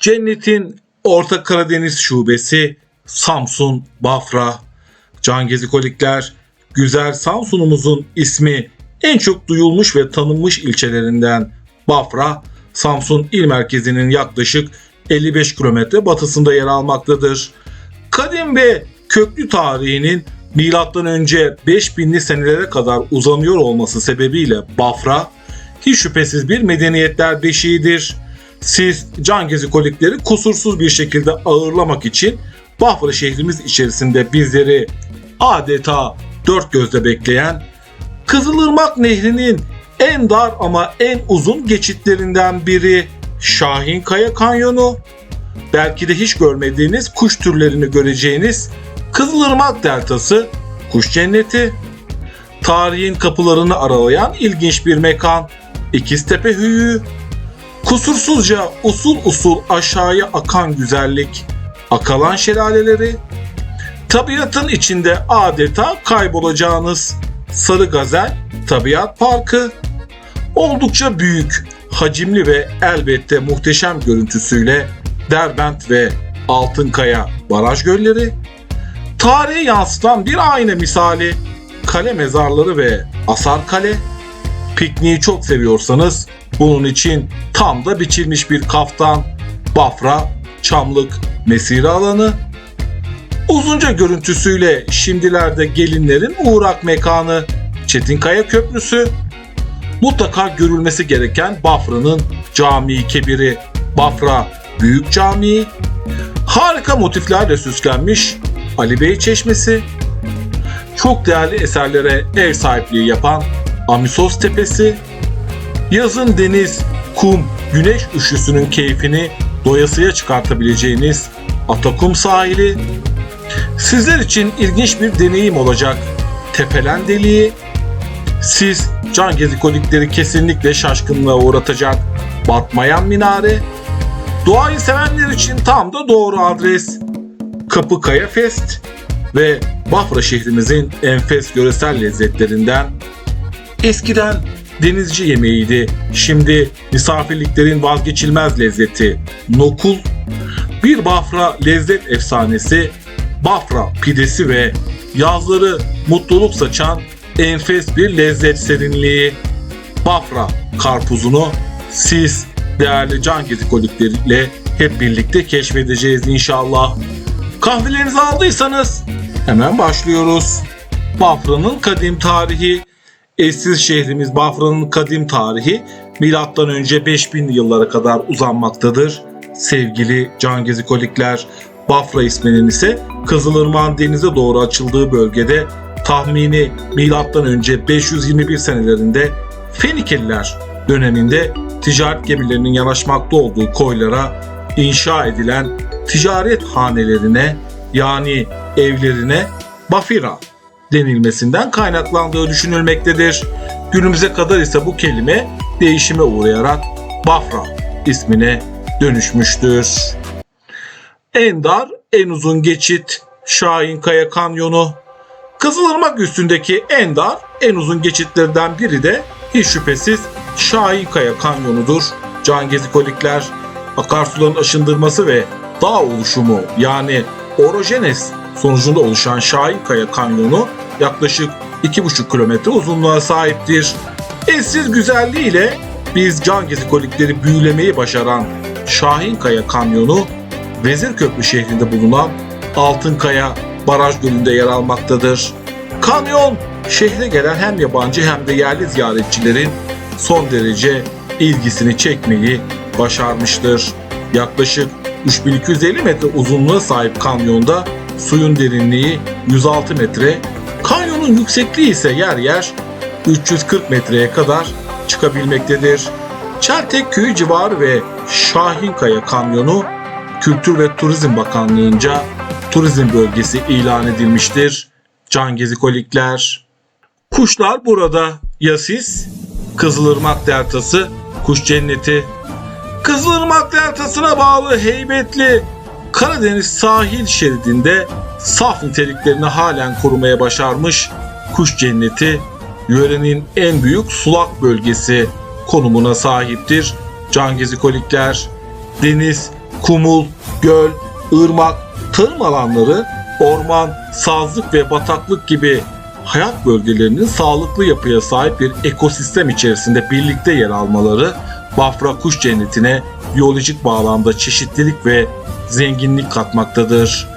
Cennetin Orta Karadeniz Şubesi Samsun Bafra. Can Gezikolikler, güzel Samsun'umuzun ismi en çok duyulmuş ve tanınmış ilçelerinden Bafra, Samsun il merkezinin yaklaşık 55 kilometre batısında yer almaktadır. Kadim ve köklü tarihinin milattan önce 5000'li senelere kadar uzanıyor olması sebebiyle Bafra hiç şüphesiz bir medeniyetler beşiğidir. Siz can gezikolikleri kusursuz bir şekilde ağırlamak için Bafra şehrimiz içerisinde bizleri adeta dört gözle bekleyen Kızılırmak Nehri'nin en dar ama en uzun geçitlerinden biri Şahinkaya Kanyonu. Belki de hiç görmediğiniz kuş türlerini göreceğiniz Kızılırmak Deltası, kuş cenneti. Tarihin kapılarını aralayan ilginç bir mekan. İkiztepe Hüyü. Kusursuzca usul usul aşağıya akan güzellik. Akalan şelaleleri. Tabiatın içinde adeta kaybolacağınız Sarı Gazel Tabiat Parkı. Oldukça büyük, hacimli ve elbette muhteşem görüntüsüyle Derbent ve Altınkaya baraj gölleri. Tarihi yansıtan bir ayna misali kale mezarları ve Asar Kale. Pikniği çok seviyorsanız bunun için tam da biçilmiş bir kaftan, Bafra, Çamlık, Mesire alanı. Uzunca görüntüsüyle şimdilerde gelinlerin uğrak mekanı Çetinkaya Köprüsü. Mutlaka görülmesi gereken Bafra'nın Camii Kebiri, Bafra Büyük Camii. Harika motiflerle süslenmiş Ali Bey Çeşmesi. Çok değerli eserlere ev sahipliği yapan Amisos Tepesi. Yazın deniz, kum, güneş üşüsünün keyfini doyasıya çıkartabileceğiniz Atakum sahili. Sizler için ilginç bir deneyim olacak. Tepelen deliği. Siz can gezikolikleri kesinlikle şaşkınlığa uğratacak. Batmayan minare. Doğayı sevenler için tam da doğru adres. Kapıkaya Fest ve Bafra şehrimizin enfes göresel lezzetlerinden Eskiden denizci yemeğiydi. Şimdi misafirliklerin vazgeçilmez lezzeti. Nokul. Bir Bafra lezzet efsanesi. Bafra pidesi ve yazları mutluluk saçan enfes bir lezzet serinliği. Bafra karpuzunu siz değerli can gezikolikleriyle hep birlikte keşfedeceğiz inşallah. Kahvelerinizi aldıysanız hemen başlıyoruz. Bafra'nın kadim tarihi Eşsiz şehrimiz Bafra'nın kadim tarihi milattan önce 5000 yıllara kadar uzanmaktadır. Sevgili can gezikolikler, Bafra isminin ise Kızılırmak'ın denize doğru açıldığı bölgede tahmini milattan önce 521 senelerinde Fenikeliler döneminde ticaret gemilerinin yanaşmakta olduğu koylara inşa edilen ticaret hanelerine yani evlerine Bafira denilmesinden kaynaklandığı düşünülmektedir. Günümüze kadar ise bu kelime değişime uğrayarak Bafra ismine dönüşmüştür. En dar, en uzun geçit Şahinkaya Kanyonu. Kızılırmak üstündeki en dar, en uzun geçitlerden biri de hiç şüphesiz Şahinkaya Kanyonu'dur. Can gezikolikler, akarsuların aşındırması ve dağ oluşumu yani orojenes sonucunda oluşan Şahinkaya Kanyonu yaklaşık 2,5 kilometre uzunluğa sahiptir. Eşsiz güzelliğiyle biz can gezikolikleri büyülemeyi başaran Şahinkaya Kanyonu, Vezirköprü şehrinde bulunan Altınkaya Baraj Gölü'nde yer almaktadır. Kanyon, şehre gelen hem yabancı hem de yerli ziyaretçilerin son derece ilgisini çekmeyi başarmıştır. Yaklaşık 3250 metre uzunluğa sahip kanyonda suyun derinliği 106 metre, kanyonun yüksekliği ise yer yer 340 metreye kadar çıkabilmektedir. Çeltek Köyü civarı ve Şahinkaya Kanyonu Kültür ve Turizm Bakanlığı'nca turizm bölgesi ilan edilmiştir. Can gezikolikler. Kuşlar burada ya siz? Kızılırmak Deltası, Kuş Cenneti. Kızılırmak Deltası'na bağlı heybetli Karadeniz sahil şeridinde saf niteliklerini halen korumaya başarmış Kuş Cenneti, yörenin en büyük sulak bölgesi konumuna sahiptir. Can gezikolikler, deniz, kumul, göl, ırmak, tarım alanları, orman, sazlık ve bataklık gibi hayat bölgelerinin sağlıklı yapıya sahip bir ekosistem içerisinde birlikte yer almaları Bafra Kuş Cenneti'ne biyolojik bağlamda çeşitlilik ve zenginlik katmaktadır.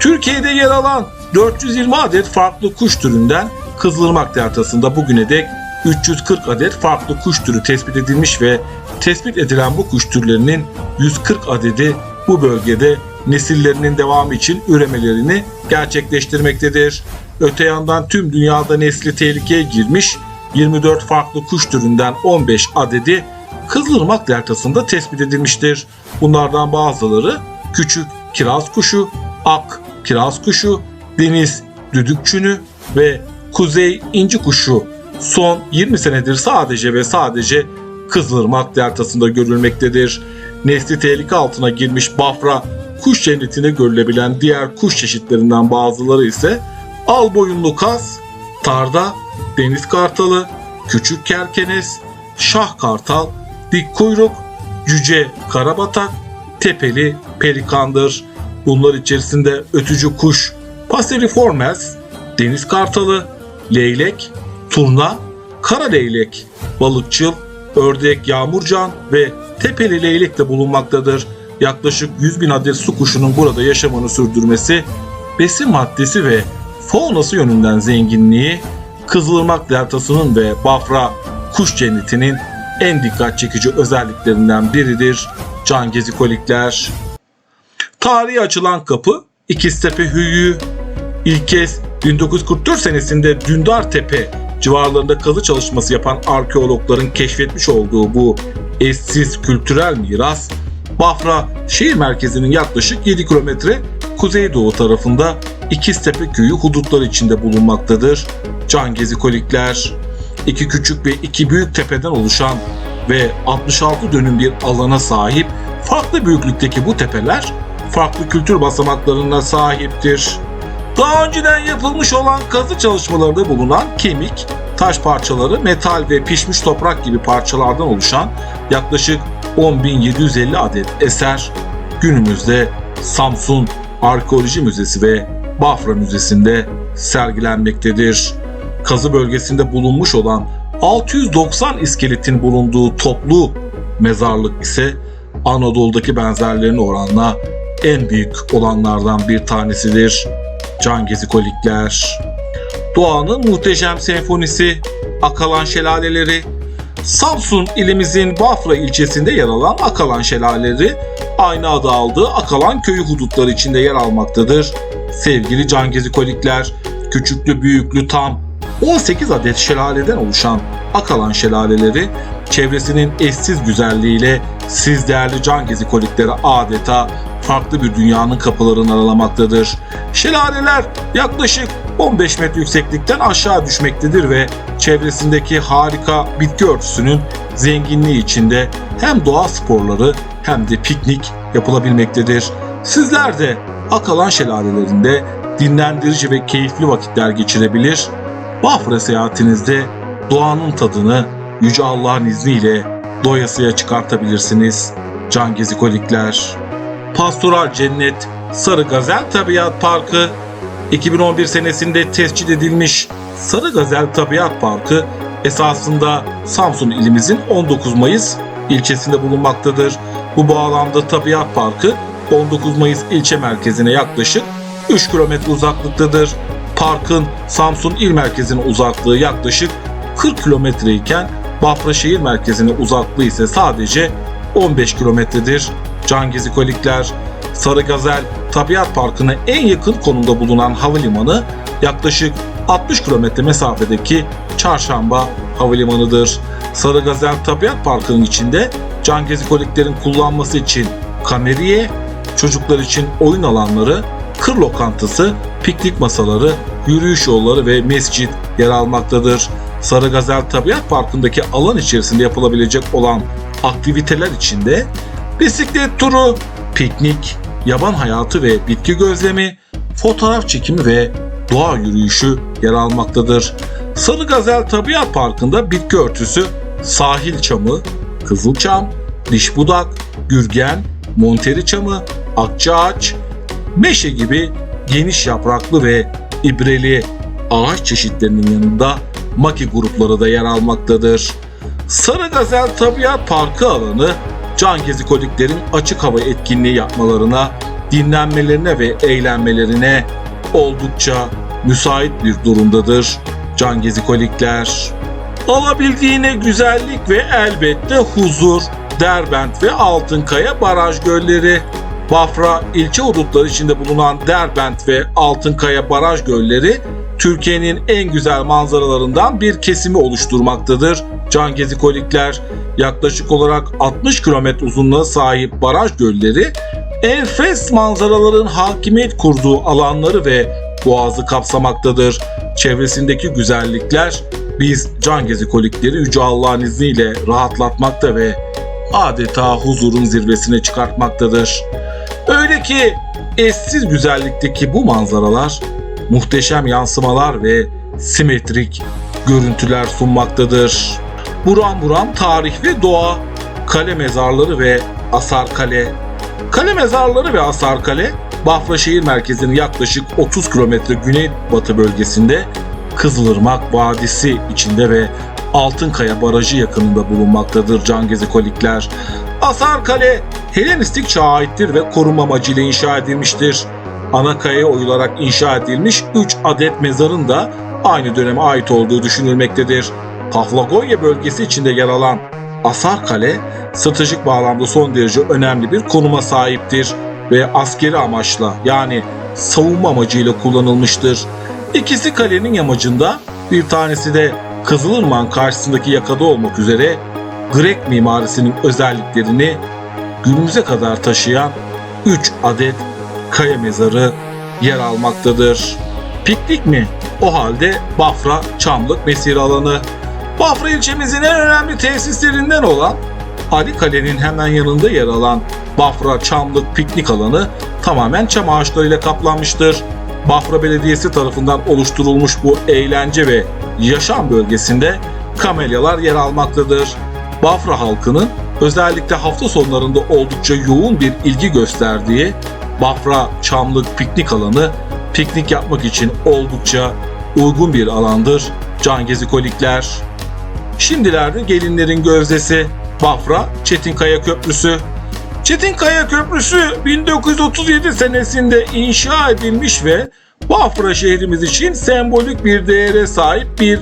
Türkiye'de yer alan 420 adet farklı kuş türünden Kızılırmak Deltası'nda bugüne dek 340 adet farklı kuş türü tespit edilmiş ve tespit edilen bu kuş türlerinin 140 adedi bu bölgede nesillerinin devamı için üremelerini gerçekleştirmektedir. Öte yandan tüm dünyada nesli tehlikeye girmiş 24 farklı kuş türünden 15 adedi Kızılırmak Deltası'nda tespit edilmiştir. Bunlardan bazıları küçük kiraz kuşu, ak kiraz kuşu, deniz düdükçünü ve kuzey inci kuşu son 20 senedir sadece ve sadece Kızılırmak Deltası'nda görülmektedir. Nesli tehlike altına girmiş Bafra kuş cennetine görülebilen diğer kuş çeşitlerinden bazıları ise al boyunlu kaz, tarda, deniz kartalı, küçük kerkenes, şah kartal, dik kuyruk, cüce karabatak, tepeli pelikandır. Bunlar içerisinde ötücü kuş Passeriformes, deniz kartalı, leylek, turna, kara leylek, balıkçıl, ördek yağmurcan ve tepeli leylek de bulunmaktadır. Yaklaşık 100 bin adet su kuşunun burada yaşamını sürdürmesi, besin maddesi ve faunası yönünden zenginliği, Kızılırmak Deltası'nın ve Bafra kuş cennetinin en dikkat çekici özelliklerinden biridir can gezikolikler. Tarihi açılan kapı İkiztepe Hüyü. İlk kez 1944 senesinde Dündar Tepe civarlarında kazı çalışması yapan arkeologların keşfetmiş olduğu bu eşsiz kültürel miras Bafra şehir merkezinin yaklaşık 7 kilometre kuzeydoğu tarafında İkiztepe köyü hudutları içinde bulunmaktadır. Can gezikolikler iki küçük ve iki büyük tepeden oluşan ve 66 dönüm bir alana sahip farklı büyüklükteki bu tepeler farklı kültür basamaklarına sahiptir. Daha önceden yapılmış olan kazı çalışmalarında bulunan kemik, taş parçaları, metal ve pişmiş toprak gibi parçalardan oluşan yaklaşık 10.750 adet eser günümüzde Samsun Arkeoloji Müzesi ve Bafra Müzesi'nde sergilenmektedir. Kazı bölgesinde bulunmuş olan 690 iskeletin bulunduğu toplu mezarlık ise Anadolu'daki benzerlerine oranla en büyük olanlardan bir tanesidir. Can gezikolikler. Doğanın muhteşem senfonisi, Akalan şelaleleri, Samsun ilimizin Bafra ilçesinde yer alan Akalan şelaleleri aynı adı aldığı Akalan köyü hudutları içinde yer almaktadır. Sevgili can gezikolikler, küçüklü büyüklü tam 18 adet şelaleden oluşan Akalan şelaleleri çevresinin eşsiz güzelliğiyle siz değerli can gezikolikleri adeta farklı bir dünyanın kapılarını aralamaktadır. Şelaleler yaklaşık 15 metre yükseklikten aşağı düşmektedir ve çevresindeki harika bitki örtüsünün zenginliği içinde hem doğa sporları hem de piknik yapılabilmektedir. Sizler de Akalan şelalelerinde dinlendirici ve keyifli vakitler geçirebilir. Bafra seyahatinizde doğanın tadını Yüce Allah'ın izniyle doyasıya çıkartabilirsiniz. Can Gezikolikler Pastoral Cennet Sarı Gazel Tabiat Parkı 2011 senesinde tescil edilmiş Sarı Gazel Tabiat Parkı esasında Samsun ilimizin 19 Mayıs ilçesinde bulunmaktadır. Bu bağlamda Tabiat Parkı 19 Mayıs ilçe merkezine yaklaşık 3 kilometre uzaklıktadır. Parkın Samsun il merkezine uzaklığı yaklaşık 40 kilometre iken Bafra şehir merkezine uzaklığı ise sadece 15 kilometredir. Can Gezikolikler, Sarı Gazel Tabiat Parkı'na en yakın konumda bulunan havalimanı yaklaşık 60 kilometre mesafedeki Çarşamba Havalimanı'dır. Sarı Gazel Tabiat Parkı'nın içinde can gezikoliklerin kullanması için kameriye, çocuklar için oyun alanları, kır lokantası, piknik masaları, yürüyüş yolları ve mescit yer almaktadır. Sarı Gazel Tabiat Parkı'ndaki alan içerisinde yapılabilecek olan aktiviteler içinde bisiklet turu, piknik, yaban hayatı ve bitki gözlemi, fotoğraf çekimi ve doğa yürüyüşü yer almaktadır. Sarı Gazel Tabiat Parkı'nda bitki örtüsü sahil çamı, kızılçam, dişbudak, gürgen, Monteri çamı, akçaağaç, meşe gibi geniş yapraklı ve ibreli ağaç çeşitlerinin yanında maki grupları da yer almaktadır. Sarı Gazel Tabiat Parkı alanı can gezikoliklerin açık hava etkinliği yapmalarına, dinlenmelerine ve eğlenmelerine oldukça müsait bir durumdadır can gezikolikler. Alabildiğine güzellik ve elbette huzur, Derbent ve Altınkaya baraj gölleri. Bafra ilçe hudutları içinde bulunan Derbent ve Altınkaya baraj gölleri Türkiye'nin en güzel manzaralarından bir kesimi oluşturmaktadır. Can gezikolikler yaklaşık olarak 60 kilometre uzunluğa sahip baraj gölleri enfes manzaraların hakimiyet kurduğu alanları ve boğazı kapsamaktadır. Çevresindeki güzellikler biz can gezikolikleri Yüce Allah'ın izniyle rahatlatmakta ve adeta huzurun zirvesine çıkartmaktadır. Öyle ki eşsiz güzellikteki bu manzaralar muhteşem yansımalar ve simetrik görüntüler sunmaktadır. Buram buram tarih ve doğa, kale mezarları ve Asar Kale. Kale mezarları ve Asar Kale, Bafra şehir merkezinin yaklaşık 30 kilometre güneybatı bölgesinde Kızılırmak Vadisi içinde ve Altınkaya Barajı yakınında bulunmaktadır can gezikolikler. Asar Kale Helenistik çağa aittir ve korunma amacıyla inşa edilmiştir. Ana kayaya oyularak inşa edilmiş 3 adet mezarın da aynı döneme ait olduğu düşünülmektedir. Paflagonya bölgesi içinde yer alan Asar Kale, stratejik bağlamda son derece önemli bir konuma sahiptir ve askeri amaçla yani savunma amacıyla kullanılmıştır. İkisi kalenin yamacında, bir tanesi de Kızılırmak'ın karşısındaki yakada olmak üzere Grek mimarisinin özelliklerini günümüze kadar taşıyan 3 adet kaya mezarı yer almaktadır. Piknik mi? O halde Bafra Çamlık Mesire Alanı. Bafra ilçemizin en önemli tesislerinden olan Ali Kale'nin hemen yanında yer alan Bafra Çamlık Piknik Alanı tamamen çam ağaçlarıyla kaplanmıştır. Bafra Belediyesi tarafından oluşturulmuş bu eğlence ve yaşam bölgesinde kamelyalar yer almaktadır. Bafra halkının özellikle hafta sonlarında oldukça yoğun bir ilgi gösterdiği Bafra Çamlık Piknik Alanı piknik yapmak için oldukça uygun bir alandır. Can gezikolikler. Şimdilerde gelinlerin gözdesi Bafra Çetinkaya Köprüsü. Çetinkaya Köprüsü 1937 senesinde inşa edilmiş ve Bafra şehrimiz için sembolik bir değere sahip bir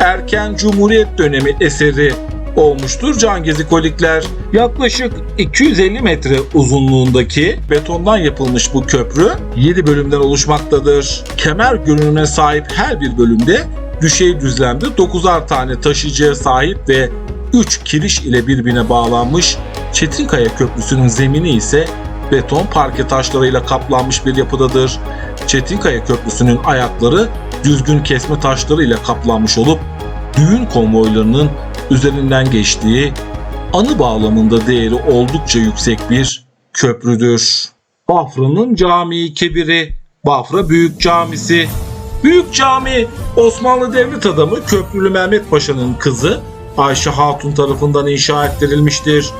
erken cumhuriyet dönemi eseri olmuştur can gezikolikler. Yaklaşık 250 metre uzunluğundaki betondan yapılmış bu köprü 7 bölümden oluşmaktadır. Kemer görünümüne sahip her bir bölümde düşey düzlemde 9'ar tane taşıyıcıya sahip ve 3 kiriş ile birbirine bağlanmış Çetinkaya Köprüsü'nün zemini ise beton parke taşlarıyla kaplanmış bir yapıdadır. Çetinkaya Köprüsü'nün ayakları düzgün kesme taşlarıyla kaplanmış olup düğün konvoylarının üzerinden geçtiği anı bağlamında değeri oldukça yüksek bir köprüdür. Bafra'nın Camii Kebiri, Bafra Büyük Camisi. Büyük Cami Osmanlı Devlet adamı Köprülü Mehmet Paşa'nın kızı Ayşe Hatun tarafından inşa ettirilmiştir.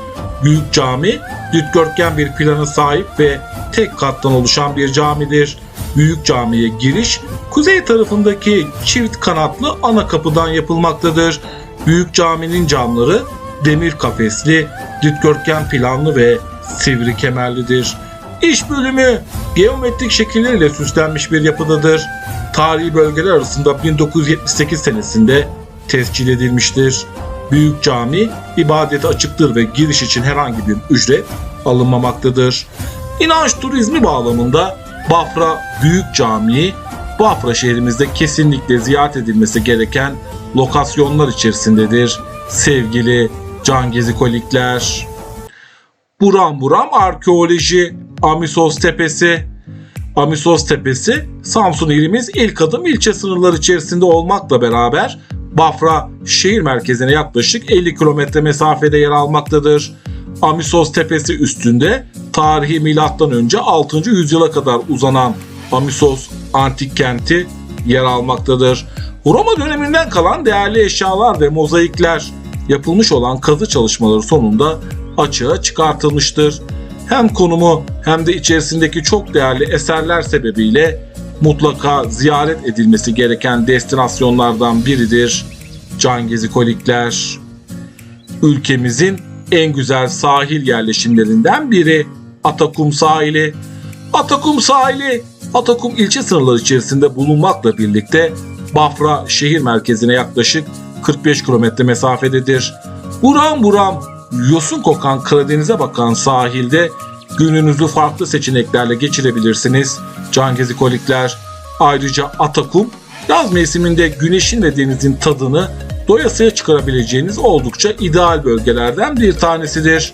Büyük Cami dikdörtgen bir plana sahip ve tek kattan oluşan bir camidir. Büyük Cami'ye giriş kuzey tarafındaki çift kanatlı ana kapıdan yapılmaktadır. Büyük caminin camları demir kafesli, dikdörtgen planlı ve sivri kemerlidir. İç bölümü geometrik şekilleriyle süslenmiş bir yapıdadır. Tarihi bölgeler arasında 1978 senesinde tescil edilmiştir. Büyük cami ibadete açıktır ve giriş için herhangi bir ücret alınmamaktadır. İnanç turizmi bağlamında Bafra Büyük Camii, Bafra şehrimizde kesinlikle ziyaret edilmesi gereken lokasyonlar içerisindedir. Sevgili can gezikolikler. Buram buram arkeoloji, Amisos Tepesi. Amisos Tepesi, Samsun ilimiz ilk adım ilçe sınırları içerisinde olmakla beraber Bafra şehir merkezine yaklaşık 50 kilometre mesafede yer almaktadır. Amisos Tepesi üstünde tarihi milattan önce 6. yüzyıla kadar uzanan Amisos antik kenti yer almaktadır. Roma döneminden kalan değerli eşyalar ve mozaikler yapılmış olan kazı çalışmaları sonunda açığa çıkartılmıştır. hem konumu hem de içerisindeki çok değerli eserler sebebiyle mutlaka ziyaret edilmesi gereken destinasyonlardan biridir. Can Gezikolikler. Ülkemizin en güzel sahil yerleşimlerinden biri Atakum sahili. Atakum sahili Atakum ilçe sınırları içerisinde bulunmakla birlikte Bafra şehir merkezine yaklaşık 45 kilometre mesafededir. Buram buram yosun kokan Karadeniz'e bakan sahilde gününüzü farklı seçeneklerle geçirebilirsiniz. Can Gezikolikler. Ayrıca Atakum yaz mevsiminde güneşin ve denizin tadını doyasıya çıkarabileceğiniz oldukça ideal bölgelerden bir tanesidir.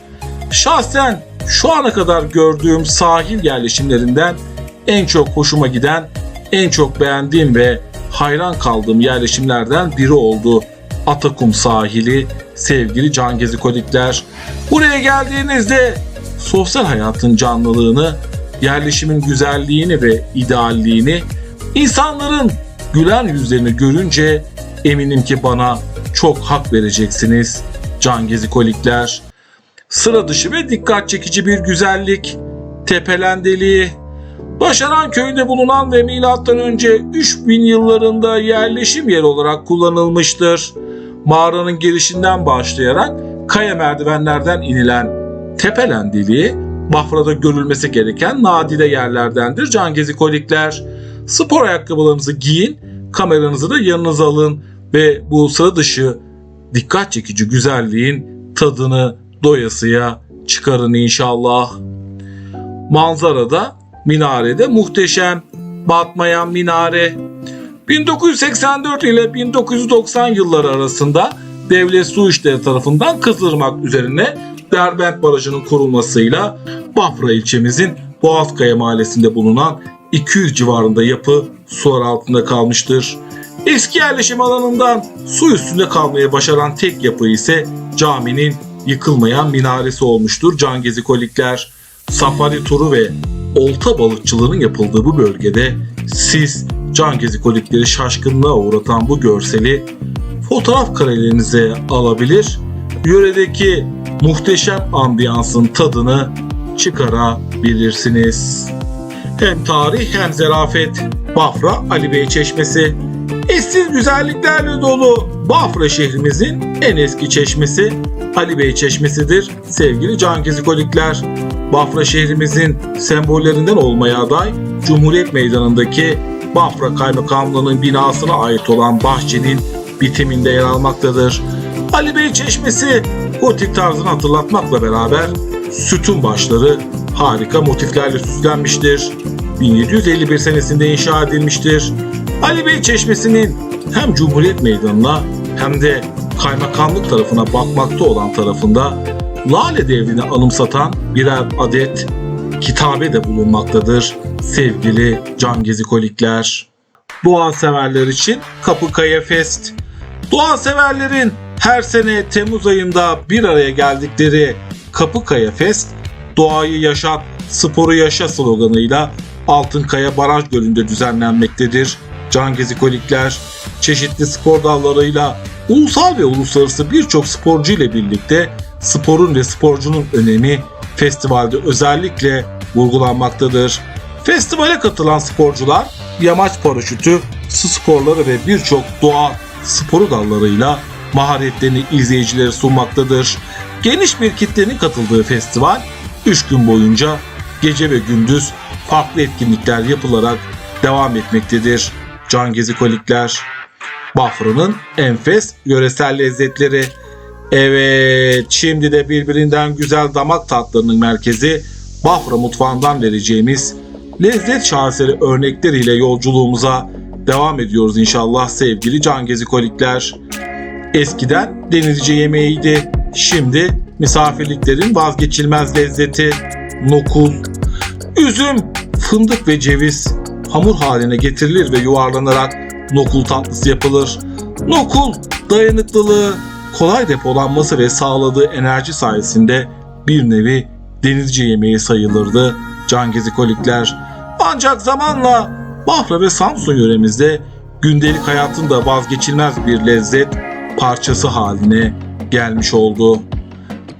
Şahsen şu ana kadar gördüğüm sahil yerleşimlerinden en çok hoşuma giden, en çok beğendiğim ve hayran kaldığım yerleşimlerden biri oldu. Atakum sahili, sevgili can gezikolikler. Buraya geldiğinizde sosyal hayatın canlılığını, yerleşimin güzelliğini ve idealliğini, insanların gülen yüzlerini görünce eminim ki bana çok hak vereceksiniz can gezikolikler. Sıra dışı ve dikkat çekici bir güzellik, tepelendeliği, Başaran köyünde bulunan ve milattan önce 3000 yıllarında yerleşim yeri olarak kullanılmıştır. Mağaranın girişinden başlayarak kaya merdivenlerden inilen Tepelen deliği Bafra'da görülmesi gereken nadide yerlerdendir can gezikolikler. Spor ayakkabılarınızı giyin, kameranızı da yanınıza alın ve bu sıra dışı dikkat çekici güzelliğin tadını doyasıya çıkarın inşallah. Manzarada minarede muhteşem batmayan minare. 1984 ile 1990 yılları arasında Devlet Su İşleri tarafından Kızılırmak üzerine Derbent Barajı'nın kurulmasıyla Bafra ilçemizin Boğazkaya mahallesinde bulunan 200 civarında yapı sular altında kalmıştır. Eski yerleşim alanından su üstünde kalmayı başaran tek yapı ise caminin yıkılmayan minaresi olmuştur. Can Gezikolikler, safari turu ve olta balıkçılığının yapıldığı bu bölgede siz can gezikolikleri şaşkınlığa uğratan bu görseli fotoğraf karelerinize alabilir, yöredeki muhteşem ambiyansın tadını çıkarabilirsiniz. Hem tarih hem zerafet Bafra Ali Bey Çeşmesi Eşsiz güzelliklerle dolu Bafra şehrimizin en eski çeşmesi Ali Bey Çeşmesi'dir sevgili can gezikolikler. Bafra şehrimizin sembollerinden olmaya aday Cumhuriyet Meydanı'ndaki Bafra Kaymakamlığı'nın binasına ait olan bahçenin bitiminde yer almaktadır. Ali Bey Çeşmesi gotik tarzını hatırlatmakla beraber sütun başları harika motiflerle süslenmiştir. 1751 senesinde inşa edilmiştir. Ali Bey Çeşmesi'nin hem Cumhuriyet Meydanı'na hem de kaymakamlık tarafına bakmakta olan tarafında Lale devrini anımsatan birer adet kitabe de bulunmaktadır sevgili can gezikolikler. Doğa severler için Kapıkaya Fest. Doğa severlerin her sene Temmuz ayında bir araya geldikleri Kapıkaya Fest, doğayı yaşat, sporu yaşa sloganıyla Altınkaya Baraj Gölü'nde düzenlenmektedir. Can gezikolikler çeşitli spor dallarıyla ulusal ve uluslararası birçok sporcu ile birlikte sporun ve sporcunun önemi festivalde özellikle vurgulanmaktadır. Festivale katılan sporcular yamaç paraşütü, su sporları ve birçok doğa sporu dallarıyla maharetlerini izleyicilere sunmaktadır. Geniş bir kitlenin katıldığı festival 3 gün boyunca gece ve gündüz farklı etkinlikler yapılarak devam etmektedir. Can gezikolikler, Bafra'nın enfes yöresel lezzetleri. Evet, şimdi de birbirinden güzel damak tatlarının merkezi Bafra mutfağından vereceğimiz lezzet şaheseri örnekleriyle yolculuğumuza devam ediyoruz inşallah sevgili can gezikolikler. Eskiden denizci yemeğiydi. Şimdi misafirliklerin vazgeçilmez lezzeti nokul, üzüm, fındık ve ceviz hamur haline getirilir ve yuvarlanarak nokul tatlısı yapılır. Nokul dayanıklılığı, kolay depolanması ve sağladığı enerji sayesinde bir nevi denizci yemeği sayılırdı can gezikolikler. Ancak zamanla Bafra ve Samsun yöremizde gündelik hayatın da vazgeçilmez bir lezzet parçası haline gelmiş oldu.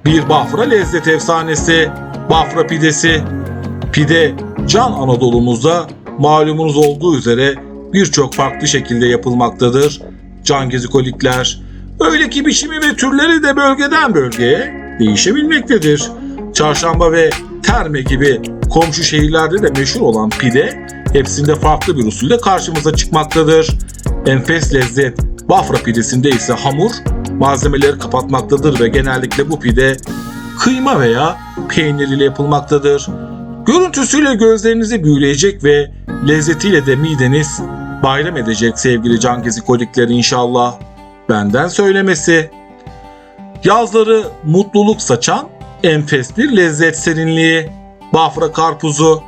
Bir Bafra lezzet efsanesi Bafra pidesi. Pide Can Anadolu'muzda malumunuz olduğu üzere birçok farklı şekilde yapılmaktadır. Can gezikolikler. Öyle ki biçimi ve türleri de bölgeden bölgeye değişebilmektedir. Çarşamba ve Terme gibi komşu şehirlerde de meşhur olan pide hepsinde farklı bir usulde karşımıza çıkmaktadır. Enfes lezzet Bafra pidesinde ise hamur malzemeleri kapatmaktadır ve genellikle bu pide kıyma veya peynir ile yapılmaktadır. Görüntüsüyle gözlerinizi büyüleyecek ve lezzetiyle de mideniz bayram edecek sevgili can gezikolikleri inşallah. Benden söylemesi. Yazları mutluluk saçan enfes bir lezzet serinliği. Bafra karpuzu.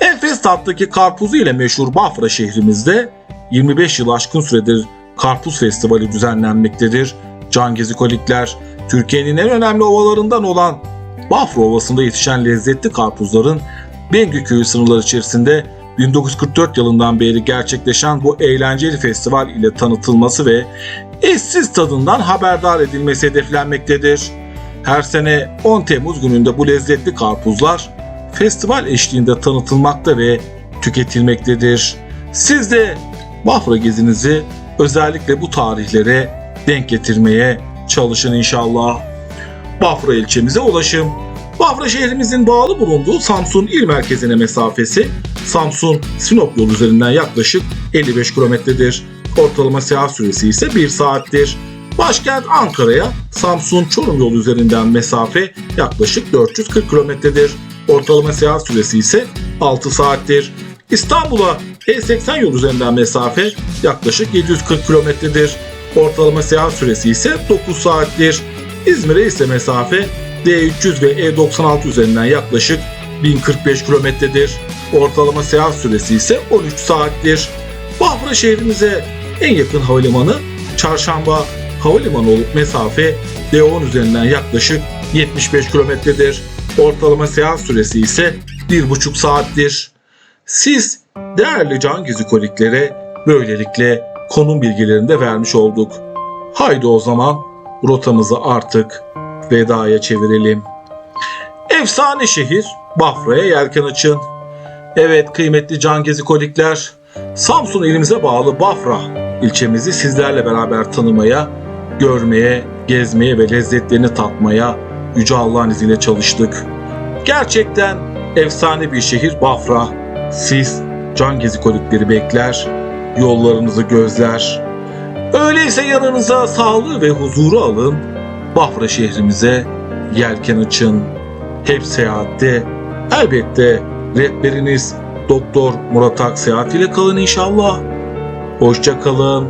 Enfes tattaki karpuzu ile meşhur Bafra şehrimizde 25 yıl aşkın süredir Karpuz Festivali düzenlenmektedir. Can gezikolikler Türkiye'nin en önemli ovalarından olan Bafra Ovası'nda yetişen lezzetli karpuzların Bengü Köyü sınırları içerisinde 1944 yılından beri gerçekleşen bu eğlenceli festival ile tanıtılması ve eşsiz tadından haberdar edilmesi hedeflenmektedir. Her sene 10 Temmuz gününde bu lezzetli karpuzlar festival eşliğinde tanıtılmakta ve tüketilmektedir. Siz de Bafra gezinizi özellikle bu tarihlere denk getirmeye çalışın inşallah. Bafra ilçemize ulaşım. Bafra şehrimizin bağlı bulunduğu Samsun il merkezine mesafesi Samsun Sinop yolu üzerinden yaklaşık 55 kilometredir. Ortalama seyahat süresi ise 1 saattir. Başkent Ankara'ya Samsun Çorum yolu üzerinden mesafe yaklaşık 440 kilometredir. Ortalama seyahat süresi ise 6 saattir. İstanbul'a E80 yol üzerinden mesafe yaklaşık 740 kilometredir. Ortalama seyahat süresi ise 9 saattir. İzmir'e ise mesafe D300 ve E96 üzerinden yaklaşık 1045 kilometredir. Ortalama seyahat süresi ise 13 saattir. Bafra şehrimize en yakın havalimanı Çarşamba Havalimanı olup mesafe D10 üzerinden yaklaşık 75 kilometredir. Ortalama seyahat süresi ise 1,5 saattir. Siz değerli can gizikoliklere böylelikle konum bilgilerini de vermiş olduk. Haydi o zaman rotamızı artık vedaya çevirelim. Efsane şehir Bafra'ya yelken açın. Evet kıymetli can gezikolikler, Samsun ilimize bağlı Bafra ilçemizi sizlerle beraber tanımaya, görmeye, gezmeye ve lezzetlerini tatmaya Yüce Allah'ın izniyle çalıştık. Gerçekten efsane bir şehir Bafra. Siz can gezikolikleri bekler, yollarınızı gözler. Öyleyse yanınıza sağlığı ve huzuru alın. Bafra şehrimize yelken açın. Hep seyahatte elbette rehberiniz Doktor Murat Akseyahat ile kalın inşallah. Hoşça kalın.